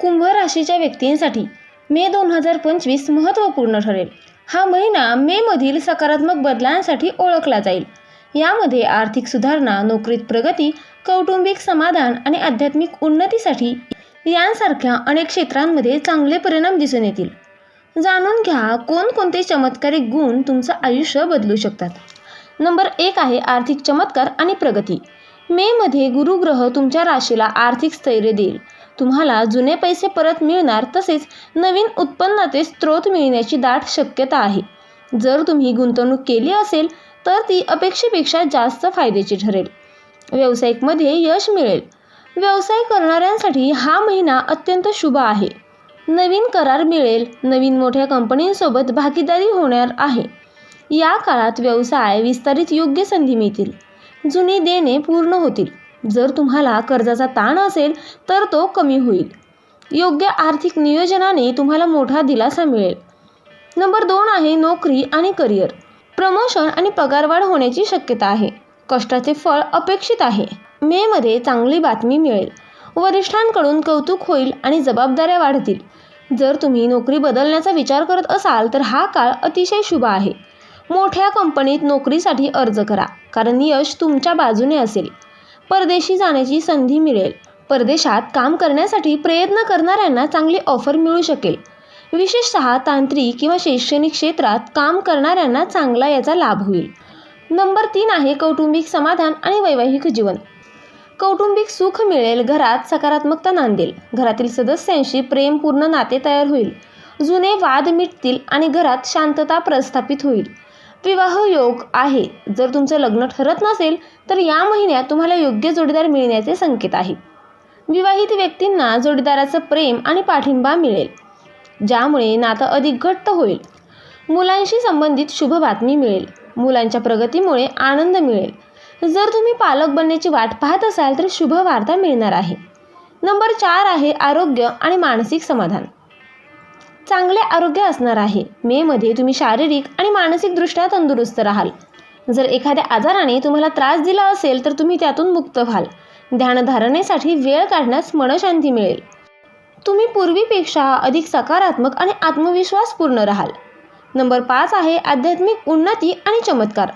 कुंभ राशीच्या व्यक्तींसाठी मे दोन हजार पंचवीस महत्त्वपूर्ण ठरेल. हा महिना मेमधील सकारात्मक बदलांसाठी ओळखला जाईल. यामध्ये आर्थिक सुधारणा नोकरीत प्रगती कौटुंबिक समाधान आणि आध्यात्मिक उन्नतीसाठी यांसारख्या अनेक क्षेत्रांमध्ये चांगले परिणाम दिसून येतील. जाणून घ्या कोणकोणते चमत्कारिक गुण तुमचं आयुष्य बदलू शकतात. नंबर एक आहे आर्थिक चमत्कार आणि प्रगती. मेमध्ये गुरुग्रह तुमच्या राशीला आर्थिक स्थैर्य देईल. तुम्हाला जुने पैसे परत मिळणार तसेच नवीन उत्पन्नाचे स्रोत मिळण्याची दाट शक्यता आहे. जर तुम्ही गुंतवणूक केली असेल तर ती अपेक्षेपेक्षा जास्त फायद्याची ठरेल. व्यावसायिकमध्ये यश मिळेल. व्यवसाय करणाऱ्यांसाठी हा महिना अत्यंत शुभ आहे. नवीन करार मिळेल. नवीन मोठ्या कंपनींसोबत भागीदारी होणार आहे. या काळात व्यवसाय विस्तारित योग्य संधी मिळतील. जुनी देणे पूर्ण होतील. जर तुम्हाला कर्जाचा ताण असेल तर तो कमी होईल. योग्य आर्थिक नियोजनाने तुम्हाला मोठा दिलासा मिळेल. नंबर दोन आहे नोकरी आणि करिअर. प्रमोशन आणि पगारवाढ होण्याची शक्यता आहे. कष्टाचे फळ अपेक्षित आहे. मेमध्ये चांगली बातमी मिळेल. वरिष्ठांकडून कौतुक होईल आणि जबाबदाऱ्या वाढतील. जर तुम्ही नोकरी बदलण्याचा विचार करत असाल तर हा काळ अतिशय शुभ आहे. मोठ्या कंपनीत नोकरीसाठी अर्ज करा कारण यश तुमच्या बाजूने असेल. परदेशी जाण्याची संधी मिळेल. परदेशात काम करण्यासाठी प्रयत्न करणाऱ्यांना चांगली ऑफर मिळू शकेल. विशेषतः तांत्रिक किंवा शैक्षणिक क्षेत्रात काम करणाऱ्यांना चांगला याचा लाभ होईल. नंबर तीन आहे कौटुंबिक समाधान आणि वैवाहिक जीवन. कौटुंबिक सुख मिळेल घरात सकारात्मकता नांदेल. घरातील सदस्यांशी प्रेमपूर्ण नाते तयार होईल. जुने वाद मिटतील आणि घरात शांतता प्रस्थापित होईल. विवाह योग आहे. जर तुमचं लग्न ठरत नसेल तर या महिन्यात तुम्हाला योग्य जोडीदार मिळण्याचे संकेत आहे. विवाहित व्यक्तींना जोडीदाराचं प्रेम आणि पाठिंबा मिळेल ज्यामुळे नातं अधिक घट्ट होईल. मुलांशी संबंधित शुभ बातमी मिळेल. मुलांच्या प्रगतीमुळे आनंद मिळेल. जर तुम्ही पालक बनण्याची वाट पाहत असाल तर शुभ वार्ता मिळणार आहे. नंबर चार आहे आरोग्य आणि मानसिक समाधान. चांगले आरोग्य असणार आहे. मेमध्ये तुम्ही शारीरिक आणि मानसिकदृष्ट्या तंदुरुस्त राहाल. जर एखाद्या आजाराने तुम्हाला त्रास दिला असेल तर तुम्ही त्यातून मुक्त व्हाल. ध्यानधारणेसाठी वेळ काढण्यास मनशांती मिळेल. तुम्ही पूर्वीपेक्षा अधिक सकारात्मक आणि आत्मविश्वासपूर्ण राहाल. नंबर पाच आहे आध्यात्मिक उन्नती आणि चमत्कार.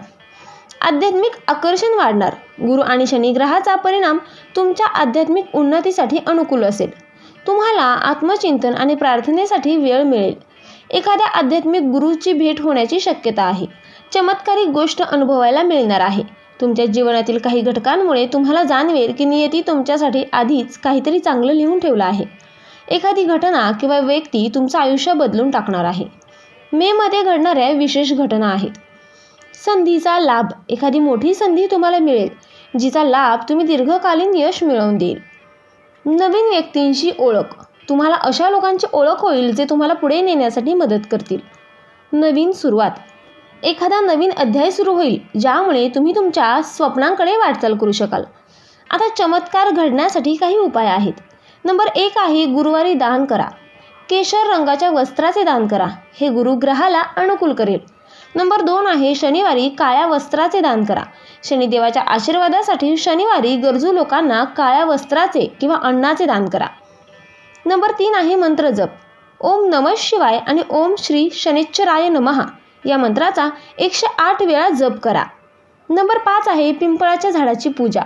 आध्यात्मिक आकर्षण वाढणार. गुरु आणि शनिग्रहाचा परिणाम तुमच्या आध्यात्मिक उन्नतीसाठी अनुकूल असेल. तुम्हाला आत्मचिंतन आणि प्रार्थनेसाठी वेळ मिळेल. एखाद्या आध्यात्मिक गुरुची भेट होण्याची शक्यता आहे. चमत्कारिक गोष्ट अनुभवायला मिळणार आहे. तुमच्या जीवनातील काही घटकांमुळे तुम्हाला जाणवेल की नियती तुमच्यासाठी आधीच काहीतरी चांगलं लिहून ठेवलं आहे. एखादी घटना किंवा व्यक्ती तुमचं आयुष्य बदलून टाकणार आहे. मेमध्ये घडणाऱ्या विशेष घटना आहेत. संधीचा लाभ. एखादी मोठी संधी तुम्हाला मिळेल जिचा लाभ तुम्ही दीर्घकालीन यश मिळवून देईल. नवीन व्यक्तींशी ओळख. तुम्हाला अशा लोकांची ओळख होईल जे तुम्हाला पुढे नेण्यासाठी मदत करतील. नवीन सुरुवात. एखादा नवीन अध्याय सुरू होईल ज्यामुळे तुम्ही तुमच्या स्वप्नांकडे वाटचाल करू शकाल. आता चमत्कार घडण्यासाठी काही उपाय आहेत. नंबर एक आहे गुरुवारी दान करा. केशर रंगाच्या वस्त्राचे दान करा. हे गुरुग्रहाला अनुकूल करेल. नंबर दोन आहे शनिवारी काळ्या वस्त्राचे दान करा. शनिदेवाच्या आशीर्वादासाठी शनिवारी गरजू लोकांना काळ्या वस्त्राचे किंवा अन्नाचे दान करा. नंबर तीन आहे मंत्र जप. ओम नमः शिवाय आणि ओम श्री शनिश्चराय नमहा या मंत्राचा एकशे आठ वेळा जप करा. नंबर पाच आहे पिंपळाच्या झाडाची पूजा.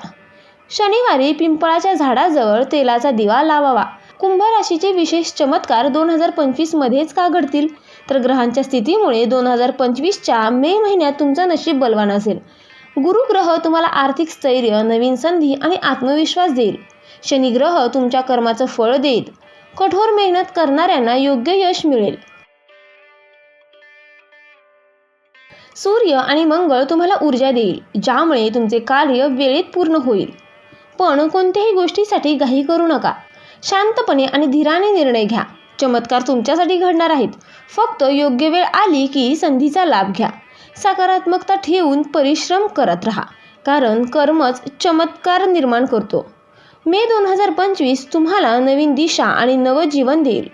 शनिवारी पिंपळाच्या झाडाजवळ तेलाचा दिवा लावावा. कुंभ राशीचे विशेष चमत्कार दोन हजार पंचवीसमध्येच का घडतील? तर ग्रहांच्या स्थितीमुळे दोन हजार पंचवीसच्या मे महिन्यात तुमचं नशीब बलवान असेल. गुरुग्रह तुम्हाला आर्थिक स्थैर्य नवीन संधी आणि आत्मविश्वास देईल. शनिग्रह तुमच्या कर्माचं फळ देईल. कठोर मेहनत करणाऱ्यांना योग्य यश मिळेल. सूर्य आणि मंगळ तुम्हाला ऊर्जा देईल ज्यामुळे तुमचे कार्य वेळेत पूर्ण होईल. पण कोणत्याही गोष्टीसाठी घाई करू नका. शांतपणे आणि धीराने निर्णय घ्या. चमत्कार तुमच्यासाठी घडणार आहेत. फक्त योग्य वेळ आली की संधीचा लाभ घ्या. सकारात्मकता ठेवून परिश्रम करत राहा. कारण कर्मच चमत्कार निर्माण करतो. मे दोन हजार पंचवीस तुम्हाला नवीन दिशा आणि नवं जीवन देईल.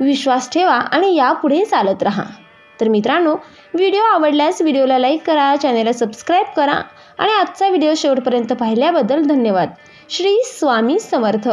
विश्वास ठेवा आणि यापुढे चालत राहा. तर मित्रांनो व्हिडिओ आवडल्यास व्हिडिओला लाईक करा चॅनेलला सबस्क्राईब करा आणि आजचा व्हिडिओ शेवटपर्यंत पाहिल्याबद्दल धन्यवाद. श्री स्वामी समर्थ.